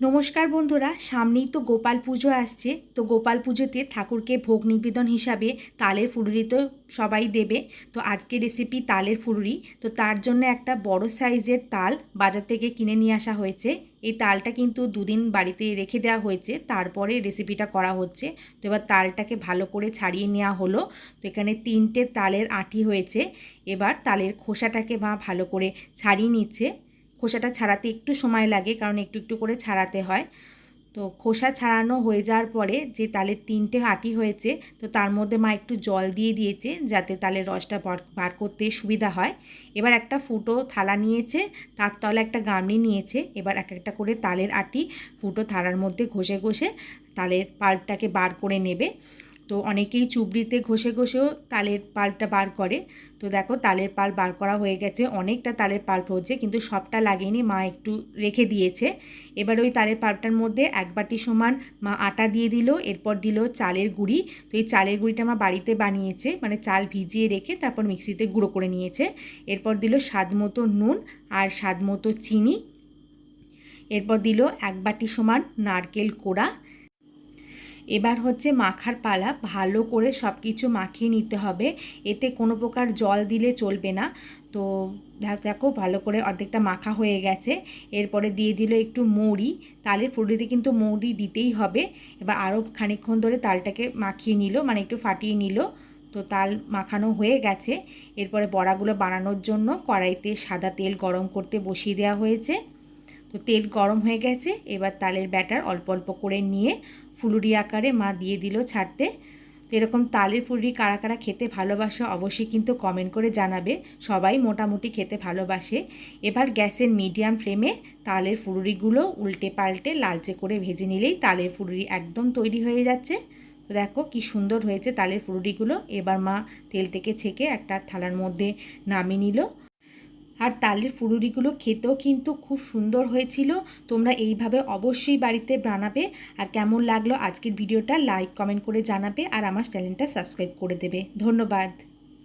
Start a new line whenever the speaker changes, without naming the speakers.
নমস্কার বন্ধুরা, সামনেই তো গোপাল পুজো আসছে। তো গোপাল পুজোতে ঠাকুরকে ভোগ নিবেদন হিসাবে তালের ফুলুরি তো সবাই দেবে। তো আজকে রেসিপি তালের ফুলুরি। তো তার জন্য একটা বড় সাইজের তাল বাজার থেকে কিনে নিয়ে আসা হয়েছে। এই তালটা কিন্তু দুদিন বাড়িতে রেখে দেওয়া হয়েছে। তারপরে রেসিপিটা করা হচ্ছে। তো এবার তালটাকে ভালো করে ছাড়িয়ে নেওয়া হলো। তো এখানে তিনটে তালের আঁটি হয়েছে। এবার তালের খোসাটাকে মা ভালো করে ছাড়িয়ে নিচ্ছে। খোসাটা ছাড়াতে একটু সময় লাগে, কারণ একটু একটু করে ছাড়াতে হয়। তো খোসা ছাড়ানো হয়ে যাওয়ার পরে যে তালের তিনটে আটি হয়েছে, তো তার মধ্যে মা একটু জল দিয়ে দিয়েছে যাতে তালের রসটা বার করতে সুবিধা হয়। এবার একটা ফুটো থালা নিয়েছে, তার তলে একটা গামলি নিয়েছে, এবার এক একটা করে তালের আটি ফুটো থালার মধ্যে ঘষে ঘষে তালের পাল্পটাকে বার করে নেবে। তো অনেকেই চুবড়িতে ঘষে ঘষেও তালের পাল্পটা বার করে। তো দেখো, তালের পাল বার করা হয়ে গেছে। অনেকটা তালের পাল্প হচ্ছে কিন্তু সবটা লাগেনি, মা একটু রেখে দিয়েছে। এবার ওই তালের পাল্পটার মধ্যে এক বাটি সমান মা আটা দিয়ে দিল, এরপর দিল চালের গুঁড়ি। তো এই চালের গুঁড়িটা মা বাড়িতে বানিয়েছে মানে চাল ভিজিয়ে রেখে তারপর মিক্সিতে গুঁড়ো করে নিয়েছে। এরপর দিল স্বাদ মতো নুন আর স্বাদ মতো চিনি। এরপর দিল এক বাটি সমান নারকেল কোড়া। এবার হচ্ছে মাখার পালা, ভালো করে সব কিছু মাখিয়ে নিতে হবে। এতে কোনো প্রকার জল দিলে চলবে না। তো দেখো ভালো করে অর্ধেকটা মাখা হয়ে গেছে। এরপরে দিয়ে দিল একটু মৌরি তালের ফুলুরিতে কিন্তু মৌরি দিতেই হবে। এবার আরও খানিকক্ষণ ধরে তালটাকে মাখিয়ে নিল মানে একটু ফাটিয়ে নিল। তো তাল মাখানো হয়ে গেছে। এরপরে বড়াগুলো বানানোর জন্য কড়াইতে সাদা তেল গরম করতে বসিয়ে দেওয়া হয়েছে। তো তেল গরম হয়ে গেছে, এবার তালের ব্যাটার অল্প অল্প করে নিয়ে ফুলুরি আকারে মা দিয়ে দিল ছাড়তে। তো এরকম তালের ফুলুরি কারা কারা খেতে ভালোবাসে অবশ্যই কিন্তু কমেন্ট করে জানাবে। সবাই মোটামুটি খেতে ভালোবাসে। এবার গ্যাসের মিডিয়াম ফ্লেমে তালের ফুলুরিগুলো উল্টে পাল্টে লালচে করে ভেজে নিলেই তালের ফুলুরি একদম তৈরি হয়ে যাচ্ছে। তো দেখো কি সুন্দর হয়েছে তালের ফুলুরিগুলো। এবার মা তেল থেকে ছেঁকে একটা থালার মধ্যে নামিয়ে নিল। আর তালের ফুলুরিগুলো খেতেও কিন্তু খুব সুন্দর হয়েছিল। তোমরা এইভাবে অবশ্যই বাড়িতে বানাবে। আর কেমন লাগল আজকের ভিডিওটা লাইক কমেন্ট করে জানাবে। আর আমার চ্যানেলটা সাবস্ক্রাইব করে দেবে। ধন্যবাদ।